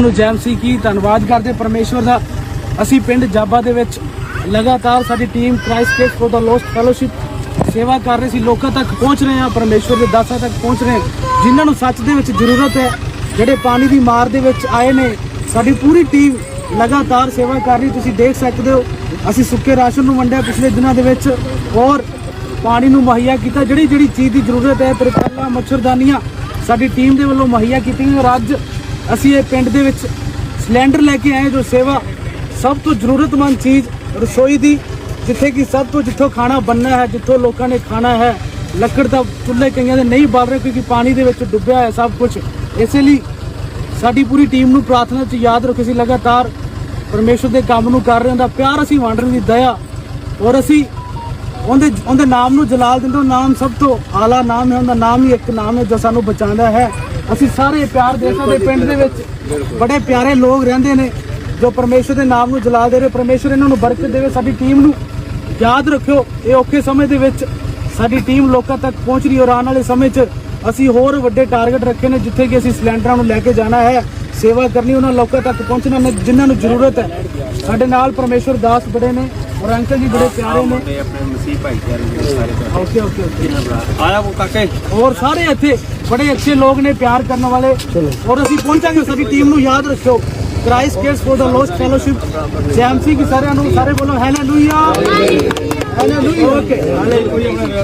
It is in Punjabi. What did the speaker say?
ਨੂੰ ਜੈਮ ਸੀ ਕੀ ਧੰਨਵਾਦ ਕਰਦੇ ਪਰਮੇਸ਼ਵਰ ਦਾ। ਅਸੀਂ ਪਿੰਡ ਜਾਬਾ ਦੇ ਵਿੱਚ ਲਗਾਤਾਰ ਸਾਡੀ team Christ cares for the lost fellowship ਸੇਵਾ ਕਰ ਰਹੇ ਸੀ, ਲੋਕਾਂ ਤੱਕ ਪਹੁੰਚ ਰਹੇ ਹਾਂ, ਪਰਮੇਸ਼ਵਰ ਦੇ ਦਾਸਾਂ ਤੱਕ ਪਹੁੰਚ ਰਹੇ ਹਾਂ। ਜਿਨ੍ਹਾਂ ਨੂੰ ਸੱਚ ਦੇ ਵਿੱਚ ਜ਼ਰੂਰਤ ਹੈ, ਜਿਹੜੇ ਪਾਣੀ ਦੀ ਮਾਰ ਦੇ ਵਿੱਚ ਆਏ ਨੇ, ਸਾਡੀ ਪੂਰੀ ਟੀਮ ਲਗਾਤਾਰ ਸੇਵਾ ਕਰ ਰਹੀ ਤੁਸੀਂ ਦੇਖ ਸਕਦੇ ਹੋ, ਅਸੀਂ ਸੁੱਕੇ ਰਾਸ਼ਨ ਨੂੰ ਵੰਡਿਆ ਪਿਛਲੇ ਦਿਨਾਂ ਦੇ ਵਿੱਚ, ਔਰ ਪਾਣੀ ਨੂੰ ਮੁਹੱਈਆ ਕੀਤਾ। ਜਿਹੜੀ ਜਿਹੜੀ ਚੀਜ਼ ਦੀ ਜ਼ਰੂਰਤ ਹੈ, ਤਰਪਾਲਾਂ, ਮੱਛਰਦਾਨੀਆਂ, ਸਾਡੀ ਟੀਮ ਦੇ ਵੱਲੋਂ ਮੁਹੱਈਆ ਕੀਤੀਆਂ ਔਰ ਅੱਜ ਅਸੀਂ ਇਹ ਪਿੰਡ ਦੇ ਵਿੱਚ ਸਿਲੰਡਰ ਲੈ ਕੇ ਆਏ ਜੋ ਸੇਵਾ ਸਭ ਤੋਂ ਜ਼ਰੂਰਤਮੰਦ ਚੀਜ਼ ਰਸੋਈ ਦੀ, ਜਿੱਥੇ ਕਿ ਸਭ ਤੋਂ ਜਿੱਥੋਂ ਖਾਣਾ ਬਣਨਾ ਹੈ, ਜਿੱਥੋਂ ਲੋਕਾਂ ਨੇ ਖਾਣਾ ਹੈ, ਲੱਕੜ ਦਾ ਚੁੱਲ੍ਹੇ ਕਈਆਂ ਦੇ ਨਹੀਂ ਬਲ ਰਹੇ ਕਿਉਂਕਿ ਪਾਣੀ ਦੇ ਵਿੱਚ ਡੁੱਬਿਆ ਹੈ ਸਭ ਕੁਝ ਇਸੇ ਲਈ ਸਾਡੀ ਪੂਰੀ ਟੀਮ ਨੂੰ ਪ੍ਰਾਰਥਨਾ 'ਚ ਯਾਦ ਰੱਖੋ ਅਸੀਂ ਲਗਾਤਾਰ ਪਰਮੇਸ਼ਰ ਦੇ ਕੰਮ ਨੂੰ ਕਰ ਰਹੇ ਹਾਂ ਦਾ ਪਿਆਰ ਅਸੀਂ ਵੰਡ ਰਹੇ ਦੀ ਦਇਆ ਔਰ ਅਸੀਂ ਉਹਦੇ ਉਹਦੇ ਨਾਮ ਨੂੰ ਜਲਾਲ ਦਿੰਦੇ ਹਾਂ ਨਾਮ ਸਭ ਤੋਂ ਆਲਾ ਨਾਮ ਹੈ, ਉਹਦਾ ਨਾਮ ਹੀ ਇੱਕ ਨਾਮ ਹੈ ਜੋ ਸਾਨੂੰ ਬਚਾਉਂਦਾ ਹੈ। ਅਸੀਂ ਸਾਰੇ ਪਿਆਰ ਦੇ ਸਕਦੇ ਪਿੰਡ ਦੇ ਵਿੱਚ ਬੜੇ ਪਿਆਰੇ ਲੋਕ ਰਹਿੰਦੇ ਨੇ, ਜੋ ਪਰਮੇਸ਼ਰ ਦੇ ਨਾਮ ਨੂੰ ਜਲਾ ਦੇ ਰਹੇ ਪਰਮੇਸ਼ਰ ਇਹਨਾਂ ਨੂੰ ਬਰਕਤ ਦੇਵੇ ਸਾਡੀ ਟੀਮ ਨੂੰ। ਯਾਦ ਰੱਖਿਓ, ਇਹ ਔਖੇ ਸਮੇਂ ਦੇ ਵਿੱਚ ਸਾਡੀ ਟੀਮ ਲੋਕਾਂ ਤੱਕ ਪਹੁੰਚ ਰਹੀ ਔਰ ਆਉਣ ਵਾਲੇ ਸਮੇਂ 'ਚ ਅਸੀਂ ਹੋਰ ਵੱਡੇ ਟਾਰਗੇਟ ਰੱਖੇ ਨੇ, ਜਿੱਥੇ ਕਿ ਅਸੀਂ ਸਿਲੰਡਰਾਂ ਨੂੰ ਲੈ ਕੇ ਜਾਣਾ ਹੈ। ਸੇਵਾ ਕਰਨੀ, ਉਹਨਾਂ ਲੋਕਾਂ ਤੱਕ ਪਹੁੰਚਣਾ ਨੇ, ਜਿਨ੍ਹਾਂ ਨੂੰ ਜ਼ਰੂਰਤ ਹੈ। ਸਾਡੇ ਨਾਲ ਪਰਮੇਸ਼ਰ ਦਾਸ ਬੜੇ ਨੇ। ਔਰ ਅੰਕਲ ਜੀ ਬੜੇ ਪਿਆਰੇ ਨੇ। ਆਪਣੇ ਆਪਣੇ ਮਸੀਹ ਭਾਈਚਾਰੇ ਦੇ ਸਾਰੇ ਤੋਂ ਓਕੇ ਓਕੇ ਓਕੇ। ਆਇਆ ਉਹ ਕਾਕੇ? ਔਰ ਸਾਰੇ ਇੱਥੇ ਬੜੇ ਅੱਛੇ ਲੋਕ ਨੇ ਪਿਆਰ ਕਰਨ ਵਾਲੇ। ਔਰ ਅਸੀਂ ਪਹੁੰਚਾਂਗੇ ਸਾਡੀ ਟੀਮ ਨੂੰ ਯਾਦ ਰੱਖਿਓ। Christ cares for the lost fellowship ਜੈਮਸੀ ਕੀ ਸਾਰਿਆਂ ਨੂੰ ਸਾਰੇ ਬੋਲੋ ਹੈਲੇਲੂਇਆ ਹੈਲੇਲੂਇਆ ਓਕੇ ਹਾਲੇਲੂਇਆ